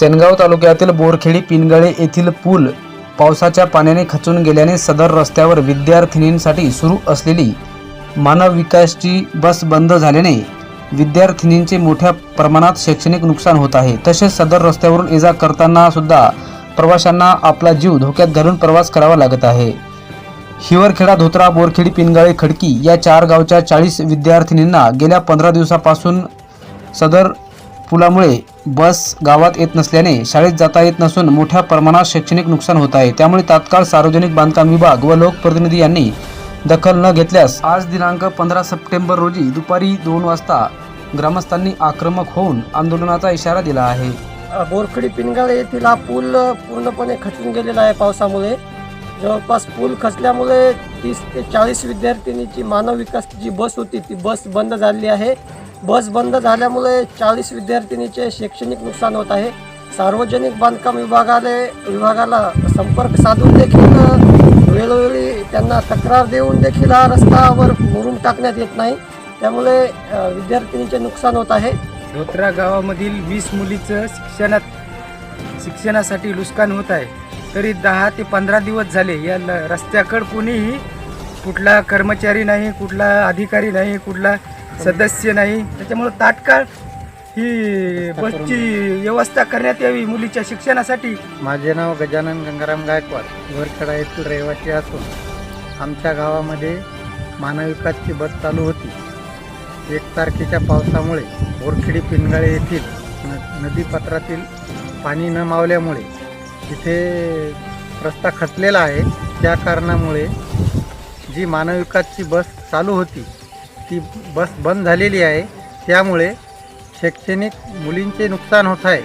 सेनगाव तालुक्यातील बोरखेडी पिनगळे येथील पूल पावसाच्या पाण्याने खचून गेल्याने सदर रस्त्यावर विद्यार्थिनींसाठी सुरू असलेली मानव विकासची बस बंद झाल्याने विद्यार्थिनींचे मोठ्या प्रमाणात शैक्षणिक नुकसान होत आहे. तसेच सदर रस्त्यावरून ये जा करताना सुद्धा प्रवाशांना आपला जीव धोक्यात घालून प्रवास करावा लागत आहे. हिवरखेडा धोत्रा बोरखेडी पिनगाळे खडकी या चार गावच्या चाळीस विद्यार्थिनींना गेल्या पंधरा दिवसापासून सदर पुलामुळे बस गावात येत नसल्याने शाळेत जाता येत नसून मोठ्या प्रमाणात शैक्षणिक नुकसान होत आहे. त्यामुळे तात्काळ सार्वजनिक बांधकाम विभाग व लोकप्रतिनिधी यांनी दखल न घेतल्यास आज दिनांक पंधरा सप्टेंबर रोजी दुपारी दोन वाजता ग्रामस्थांनी आक्रमक होऊन आंदोलनाचा इशारा दिला आहे. बोरखडी पिनगाळे येथील हा पूल पूर्णपणे खचून गेलेला आहे पावसामुळे. जवळपास पूल खचल्यामुळे तीस ते चाळीस विद्यार्थिनीची मानव विकासची जी बस होती ती बस बंद झालेली आहे. बस बंद झाल्यामुळे चाळीस विद्यार्थिनीचे शैक्षणिक नुकसान होत आहे. सार्वजनिक बांधकाम विभागाले विभागाला संपर्क साधून देखील वेळोवेळी त्यांना तक्रार देऊन देखील हा रस्त्यावर मुरून टाकण्यात येत नाही. त्यामुळे विद्यार्थिनीचे नुकसान होत आहे. धोत्रा गावामधील वीस मुलीचं शिक्षणात शिक्षणासाठी नुकसान होत आहे. तरी दहा ते पंधरा दिवस झाले या ल- रस्त्याकडं कोणीही कुठला कर्मचारी नाही कुठला अधिकारी नाही कुठला सदस्य नाही. त्याच्यामुळं तात्काळ ही बसची व्यवस्था करण्यात यावी मुलीच्या शिक्षणासाठी. माझे नाव गजानन गंगाराम गायकवाड. वरखेडा येथील रहिवासी असून आमच्या गावामध्ये मानविकासची बस चालू होती. एक तारखेच्या पावसामुळे बोरखेडी पिनगाळे येथील न नदीपात्रातील पाणी न मावल्यामुळे तिथे रस्ता खचलेला आहे त्या कारणामुळे जी मानविकासची बस चालू होती ती बस बंद झालेली आहे. त्यामुळे शैक्षणिक मुलींचे नुकसान होत आहे.